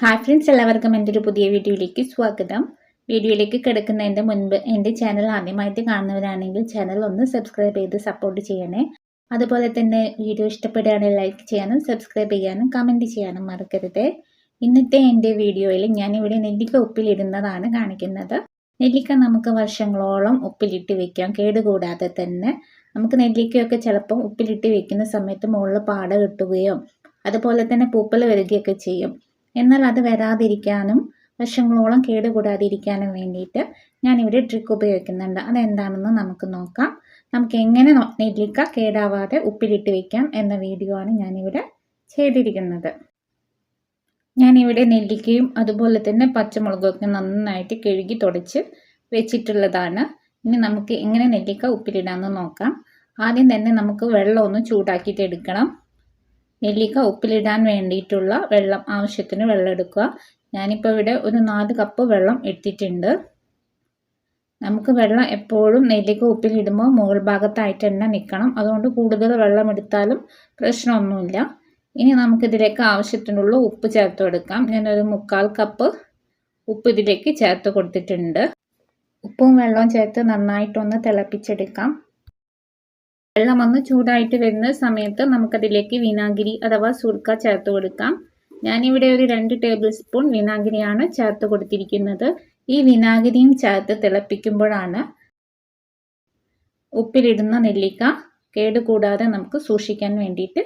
Hi friends എല്ലാവർക്കും എന്റെ ഒരു പുതിയ വീഡിയോയിലേക്ക് സ്വാഗതം. വീഡിയോയിലേക്ക് കിടക്കുന്നതിന്റെ മുൻപ് എന്റെ ചാനൽ ആദ്യമായിട്ട് കാണുന്നവരാണെങ്കിൽ ചാനൽ ഒന്ന് സബ്സ്ക്രൈബ് ചെയ്ത് സപ്പോർട്ട് ചെയ്യണേ. അതുപോലെ തന്നെ വീഡിയോ ഇഷ്ടപ്പെടുകയാണെങ്കിൽ ലൈക്ക് ചെയ്യാനും സബ്സ്ക്രൈബ് ചെയ്യാനും കമന്റ് ചെയ്യാനും മറക്കരുത്. ഇന്നത്തെ എന്റെ വീഡിയോയിൽ ഞാനിവിടെ നെല്ലിക്ക ഉപ്പിലിടുന്നതാണ് കാണിക്കുന്നത്. നെല്ലിക്ക നമുക്ക് വർഷങ്ങളോളം ഉപ്പിലിട്ട് വെക്കാം കേടുകൂടാതെ തന്നെ. നമുക്ക് നെല്ലിക്കയൊക്കെ ചിലപ്പം ഉപ്പിലിട്ട് വെക്കുന്ന സമയത്ത് മുകളിൽ പാട കിട്ടുകയോ അതുപോലെ തന്നെ പൂപ്പൽ വരികയൊക്കെ ചെയ്യും. എന്നാൽ അത് വരാതിരിക്കാനും വർഷങ്ങളോളം കേടുകൂടാതിരിക്കാനും വേണ്ടിയിട്ട് ഞാനിവിടെ ട്രിക്ക് ഉപയോഗിക്കുന്നുണ്ട്. അതെന്താണെന്ന് നമുക്ക് നോക്കാം. നമുക്ക് എങ്ങനെ നെല്ലിക്ക കേടാവാതെ ഉപ്പിലിട്ട് വെക്കാം എന്ന വീഡിയോ ആണ് ഞാനിവിടെ ചെയ്തിരിക്കുന്നത്. ഞാനിവിടെ നെല്ലിക്കയും അതുപോലെ തന്നെ പച്ചമുളകൊക്കെ നന്നായിട്ട് കഴുകി തുടച്ച് വെച്ചിട്ടുള്ളതാണ്. ഇനി നമുക്ക് എങ്ങനെ നെല്ലിക്ക ഉപ്പിലിടാമെന്ന് നോക്കാം. ആദ്യം തന്നെ നമുക്ക് വെള്ളമൊന്ന് ചൂടാക്കിയിട്ട് എടുക്കണം. നെല്ലിക്ക ഉപ്പിലിടാൻ വേണ്ടിയിട്ടുള്ള വെള്ളം ആവശ്യത്തിന് വെള്ളം എടുക്കുക ഞാനിപ്പോൾ ഇവിടെ ഒരു നാല് കപ്പ് വെള്ളം എടുത്തിട്ടുണ്ട്. നമുക്ക് വെള്ളം എപ്പോഴും നെല്ലിക്ക ഉപ്പിലിടുമ്പോൾ മുകൾ ഭാഗത്തായിട്ട് തന്നെ നിൽക്കണം. അതുകൊണ്ട് കൂടുതൽ വെള്ളം എടുത്താലും പ്രശ്നമൊന്നുമില്ല. ഇനി നമുക്കിതിലേക്ക് ആവശ്യത്തിനുള്ള ഉപ്പ് ചേർത്ത് കൊടുക്കാം. ഞാനൊരു മുക്കാൽ കപ്പ് ഉപ്പ് ഇതിലേക്ക് ചേർത്ത് കൊടുത്തിട്ടുണ്ട്. ഉപ്പും വെള്ളവും ചേർത്ത് നന്നായിട്ടൊന്ന് തിളപ്പിച്ചെടുക്കാം. വെള്ളം ഒന്ന് ചൂടായിട്ട് വരുന്ന സമയത്ത് നമുക്കതിലേക്ക് വിനാഗിരി അഥവാ സുർക്ക ചേർത്ത് കൊടുക്കാം. ഞാനിവിടെ ഒരു രണ്ട് ടേബിൾ സ്പൂൺ വിനാഗിരിയാണ് ചേർത്ത് കൊടുത്തിരിക്കുന്നത്. ഈ വിനാഗിരിയും ചേർത്ത് തിളപ്പിക്കുമ്പോഴാണ് ഉപ്പിലിടുന്ന നെല്ലിക്ക കേടുകൂടാതെ നമുക്ക് സൂക്ഷിക്കാൻ വേണ്ടിയിട്ട്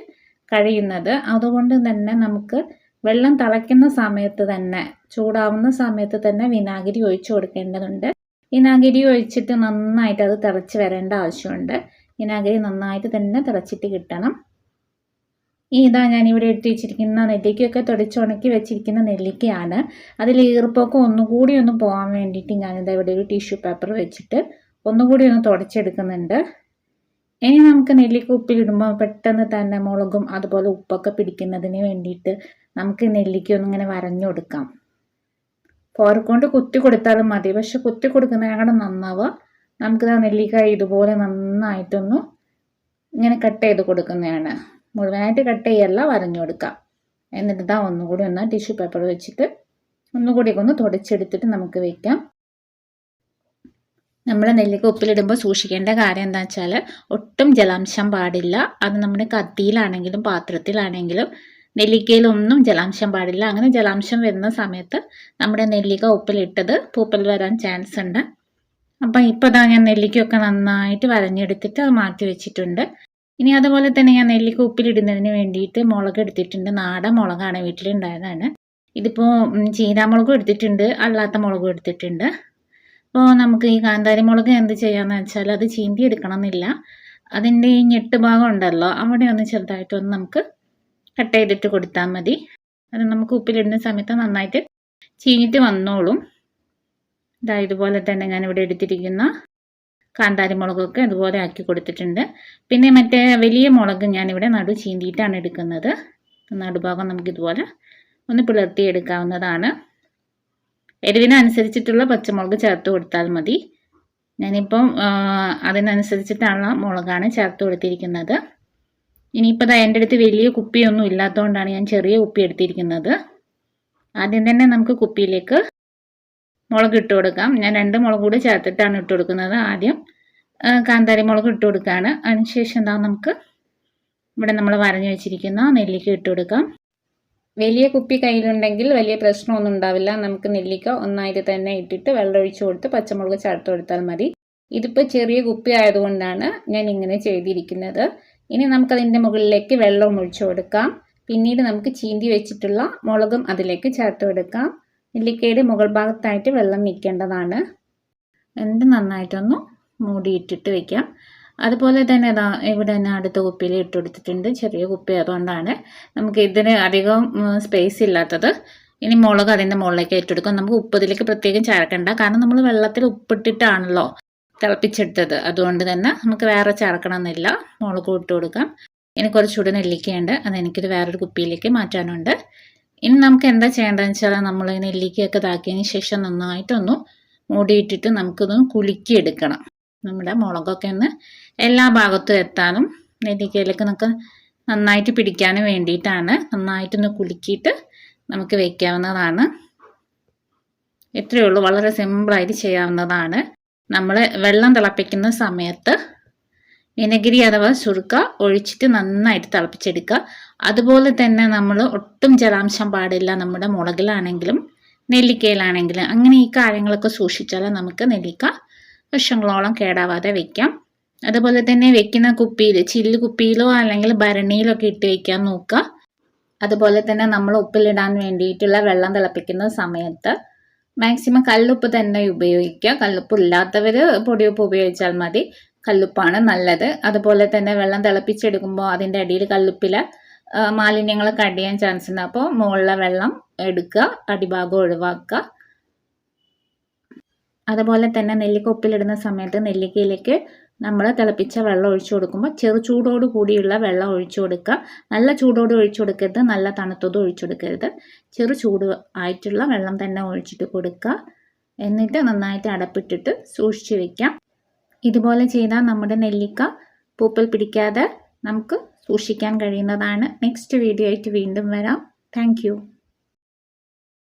കഴിയുന്നത്. അതുകൊണ്ട് തന്നെ നമുക്ക് വെള്ളം തിളയ്ക്കുന്ന സമയത്ത് തന്നെ ചൂടാവുന്ന സമയത്ത് തന്നെ വിനാഗിരി ഒഴിച്ചു കൊടുക്കേണ്ടതുണ്ട്. വിനാഗിരി ഒഴിച്ചിട്ട് നന്നായിട്ട് അത് തിളച്ച് വരേണ്ട ആവശ്യമുണ്ട്. വിനാഗിരി നന്നായിട്ട് തന്നെ തിളച്ചിട്ട് കിട്ടണം. ഈ ഇതാ ഞാനിവിടെ എടുത്ത് വെച്ചിരിക്കുന്ന നെല്ലിക്കയൊക്കെ തുടച്ചുണക്കി വെച്ചിരിക്കുന്ന നെല്ലിക്കയാണ്. അതിൽ ഈർപ്പൊക്കെ ഒന്നുകൂടി ഒന്ന് പോകാൻ വേണ്ടിയിട്ട് ഞാനിതാ ഇവിടെ ഒരു ടിഷ്യൂ പേപ്പർ വെച്ചിട്ട് ഒന്നുകൂടി ഒന്ന് തുടച്ചെടുക്കുന്നുണ്ട്. ഇനി നമുക്ക് നെല്ലിക്ക ഉപ്പിലിടുമ്പോൾ പെട്ടെന്ന് തന്നെ മുളകും അതുപോലെ ഉപ്പൊക്കെ പിടിക്കുന്നതിന് വേണ്ടിയിട്ട് നമുക്ക് നെല്ലിക്ക ഒന്നിങ്ങനെ വരഞ്ഞു കൊടുക്കാം പോർക്കൊണ്ട് കുത്തി കൊടുത്താലും മതി. പക്ഷെ കുത്തി കൊടുക്കുന്നതിനേക്കാളും നന്നാവുക. നമുക്ക് ആ നെല്ലിക്ക ഇതുപോലെ നന്നായിട്ടൊന്ന് ഇങ്ങനെ കട്ട് ചെയ്ത് കൊടുക്കുന്നതാണ്. മുഴുവനായിട്ട് കട്ട് ചെയ്യല്ല വരഞ്ഞു കൊടുക്കാം. എന്നിട്ട് ഇതാ ഒന്നുകൂടി ഒന്ന് ടിഷ്യൂ പേപ്പർ വെച്ചിട്ട് ഒന്നുകൂടി ഒന്ന് തുടച്ചെടുത്തിട്ട് നമുക്ക് വെക്കാം. നമ്മൾ നെല്ലിക്ക ഉപ്പിലിടുമ്പോൾ സൂക്ഷിക്കേണ്ട കാര്യം എന്താ വെച്ചാൽ ഒട്ടും ജലാംശം പാടില്ല. അത് നമ്മുടെ കത്തിയിലാണെങ്കിലും പാത്രത്തിലാണെങ്കിലും നെല്ലിക്കയിലൊന്നും ജലാംശം പാടില്ല. അങ്ങനെ ജലാംശം വരുന്ന സമയത്ത് നമ്മുടെ നെല്ലിക്ക ഉപ്പിലിട്ടത് പൂപ്പൽ വരാൻ ചാൻസ് ഉണ്ട്. അപ്പം ഇപ്പോൾ ഇതാ ഞാൻ നെല്ലിക്കൊക്കെ നന്നായിട്ട് വരഞ്ഞെടുത്തിട്ട് അത് മാറ്റി വെച്ചിട്ടുണ്ട്. ഇനി അതുപോലെ തന്നെ ഞാൻ നെല്ലിക്ക ഉപ്പിലിടുന്നതിന് വേണ്ടിയിട്ട് മുളക് എടുത്തിട്ടുണ്ട്. നാടൻ മുളകാണ് വീട്ടിലുണ്ടായതാണ്. ഇതിപ്പോൾ ചീരാമുളകും എടുത്തിട്ടുണ്ട്. അല്ലാത്ത മുളകും എടുത്തിട്ടുണ്ട്. അപ്പോൾ നമുക്ക് ഈ കാന്താരി മുളക് എന്ത് ചെയ്യാന്ന് വെച്ചാൽ അത് ചീന്തി എടുക്കണം എന്നില്ല അതിന്റെ ഈ ഞെട്ട് ഭാഗം ഉണ്ടല്ലോ അവിടെ ഒന്ന് ചെറുതായിട്ടൊന്ന് നമുക്ക് കട്ട് ചെയ്തിട്ട് കൊടുത്താൽ മതി. അത് നമുക്ക് ഉപ്പിലിടുന്ന സമയത്ത് നന്നായിട്ട് ചീഞ്ഞിട്ട് വന്നോളും. ഇതാ ഇതുപോലെ തന്നെ ഞാൻ ഇവിടെ എടുത്തിരിക്കുന്ന കാന്താരി മുളകൊക്കെ അതുപോലെ ആക്കി കൊടുത്തിട്ടുണ്ട്. പിന്നെ മറ്റേ വലിയ മുളക് ഞാനിവിടെ നടു ചീന്തിയിട്ടാണ് എടുക്കുന്നത്. നടുഭാഗം നമുക്കിതുപോലെ ഒന്ന് പിളർത്തിയെടുക്കാവുന്നതാണ്. എരിവിനനുസരിച്ചിട്ടുള്ള പച്ചമുളക് ചേർത്ത് കൊടുത്താൽ മതി. ഞാനിപ്പം അതിനനുസരിച്ചിട്ടുള്ള മുളകാണ് ചേർത്ത് കൊടുത്തിരിക്കുന്നത്. ഇനിയിപ്പോൾ എന്റെ അടുത്ത് വലിയ കുപ്പിയൊന്നും ഇല്ലാത്തതുകൊണ്ടാണ് ഞാൻ ചെറിയ കുപ്പി എടുത്തിരിക്കുന്നത്. ആദ്യം തന്നെ നമുക്ക് കുപ്പിയിലേക്ക് മുളക് ഇട്ട് കൊടുക്കാം. ഞാൻ രണ്ട് മുളക് കൂടി ചേർത്തിട്ടാണ് ഇട്ട് കൊടുക്കുന്നത് ആദ്യം. കാന്താരി മുളക് ഇട്ട് കൊടുക്കുകയാണ് അതിനുശേഷം എന്താ നമുക്ക് ഇവിടെ നമ്മൾ വരഞ്ഞു വെച്ചിരിക്കുന്ന നെല്ലിക്ക ഇട്ട് കൊടുക്കാം. വലിയ കുപ്പി കയ്യിലുണ്ടെങ്കിൽ വലിയ പ്രശ്നമൊന്നും ഉണ്ടാവില്ല. നമുക്ക് നെല്ലിക്ക ഒന്നായിട്ട് തന്നെ ഇട്ടിട്ട് വെള്ളം ഒഴിച്ചു കൊടുത്ത് പച്ചമുളക് ചേർത്ത് കൊടുത്താൽ മതി. ഇതിപ്പോൾ ചെറിയ കുപ്പി ആയതുകൊണ്ടാണ് ഞാൻ ഇങ്ങനെ ചെയ്തിരിക്കുന്നത്. ഇനി നമുക്കതിന്റെ മുകളിലേക്ക് വെള്ളം ഒഴിച്ചു കൊടുക്കാം. പിന്നീട് നമുക്ക് ചീന്തി വെച്ചിട്ടുള്ള മുളകും അതിലേക്ക് ചേർത്ത് കൊടുക്കാം. നെല്ലിക്കയുടെ മുകൾ ഭാഗത്തായിട്ട് വെള്ളം നിൽക്കേണ്ടതാണ്. എന്ത് നന്നായിട്ടൊന്ന് മൂടിയിട്ടിട്ട് വെക്കാം. അതുപോലെ തന്നെ അതാ ഇവിടെ തന്നെ അടുത്ത കുപ്പിയിൽ ഇട്ട് കൊടുത്തിട്ടുണ്ട്. ചെറിയ കുപ്പി അതുകൊണ്ടാണ് നമുക്ക് ഇതിന് അധികം സ്പേസ് ഇല്ലാത്തത്. ഇനി മുളക് അതിന്റെ മുകളിലേക്ക് ഇട്ടെടുക്കാം നമുക്ക് ഉപ്പതിലേക്ക് പ്രത്യേകം ചേർക്കണ്ട. കാരണം നമ്മൾ വെള്ളത്തിൽ ഉപ്പിട്ടിട്ടാണല്ലോ തിളപ്പിച്ചെടുത്തത്. അതുകൊണ്ട് തന്നെ നമുക്ക് വേറെ ചേർക്കണമെന്നില്ല മുളക് ഇട്ട് കൊടുക്കാം. ഇനി കുറച്ചുകൂടി നെല്ലിക്കയുണ്ട്. അത് എനിക്കിത് വേറൊരു കുപ്പിയിലേക്ക് മാറ്റാനുണ്ട്. ഇനി നമുക്ക് എന്താ ചെയ്യേണ്ടതെന്ന് വെച്ചാൽ നമ്മൾ നെല്ലിക്കയൊക്കെ ഇതാക്കിയതിന് ശേഷം നന്നായിട്ടൊന്ന് മൂടിയിട്ടിട്ട് നമുക്കൊന്ന് കുലുക്കിയെടുക്കണം. നമ്മുടെ മുളകൊക്കെ ഒന്ന് എല്ലാ ഭാഗത്തും എത്താനും നെല്ലിക്കയിലൊക്കെ നമുക്ക് നന്നായിട്ട് പിടിക്കാനും വേണ്ടിയിട്ടാണ് നന്നായിട്ടൊന്ന് കുലുക്കിയിട്ട് നമുക്ക് വയ്ക്കാവുന്നതാണ് ഇത്രയേ ഉള്ളൂ. വളരെ സിമ്പിളായിട്ട് ചെയ്യാവുന്നതാണ്. നമ്മൾ വെള്ളം തിളപ്പിക്കുന്ന സമയത്ത് വിനഗിരി അഥവാ ചുരുക്ക ഒഴിച്ചിട്ട് നന്നായിട്ട് തിളപ്പിച്ചെടുക്കുക. അതുപോലെ തന്നെ നമ്മൾ ഒട്ടും ജലാംശം പാടില്ല നമ്മുടെ മുളകിലാണെങ്കിലും നെല്ലിക്കയിലാണെങ്കിലും. അങ്ങനെ ഈ കാര്യങ്ങളൊക്കെ സൂക്ഷിച്ചാൽ നമുക്ക് നെല്ലിക്ക വർഷങ്ങളോളം കേടാവാതെ വെക്കാം. അതുപോലെ തന്നെ വെക്കുന്ന കുപ്പിയിൽ ചില്ല് കുപ്പിയിലോ അല്ലെങ്കിൽ ഭരണിയിലോ ഒക്കെ ഇട്ട് വെക്കാൻ നോക്കുക. അതുപോലെ തന്നെ നമ്മൾ ഉപ്പിലിടാൻ വേണ്ടിയിട്ടുള്ള വെള്ളം തിളപ്പിക്കുന്ന സമയത്ത് മാക്സിമം കല്ലുപ്പ് തന്നെ ഉപയോഗിക്കുക. കല്ലുപ്പ് ഇല്ലാത്തവർ പൊടിയുപ്പ് ഉപയോഗിച്ചാൽ മതി. കല്ലുപ്പാണ് നല്ലത്. അതുപോലെ തന്നെ വെള്ളം തിളപ്പിച്ചെടുക്കുമ്പോൾ അതിന്റെ അടിയിൽ കല്ലുപ്പില മാലിന്യങ്ങളൊക്കെ അടിയാൻ ചാൻസ് ഉണ്ട്. അപ്പോൾ മുകളിലെ വെള്ളം എടുക്കുക അടിഭാഗം ഒഴിവാക്കുക. അതുപോലെ തന്നെ നെല്ലിക്ക ഉപ്പിലിടുന്ന സമയത്ത് നെല്ലിക്കയിലേക്ക് നമ്മൾ തിളപ്പിച്ച വെള്ളം ഒഴിച്ചു കൊടുക്കുമ്പോൾ ചെറു ചൂടോട് കൂടിയുള്ള വെള്ളം ഒഴിച്ചു കൊടുക്കുക. നല്ല ചൂടോട് ഒഴിച്ചു കൊടുക്കരുത് നല്ല തണുത്തതും ഒഴിച്ചു കൊടുക്കരുത്. ചെറു ചൂട് ആയിട്ടുള്ള വെള്ളം തന്നെ ഒഴിച്ചിട്ട് കൊടുക്കുക. എന്നിട്ട് നന്നായിട്ട് അടപ്പിട്ടിട്ട് സൂക്ഷിച്ച് വെക്കാം. ഇതുപോലെ ചെയ്താൽ നമ്മുടെ നെല്ലിക്ക പൂപ്പൽ പിടിക്കാതെ നമുക്ക് സൂക്ഷിക്കാൻ കഴിയുന്നതാണ്. നെക്സ്റ്റ് വീഡിയോ ആയിട്ട് വീണ്ടും വരാം. താങ്ക്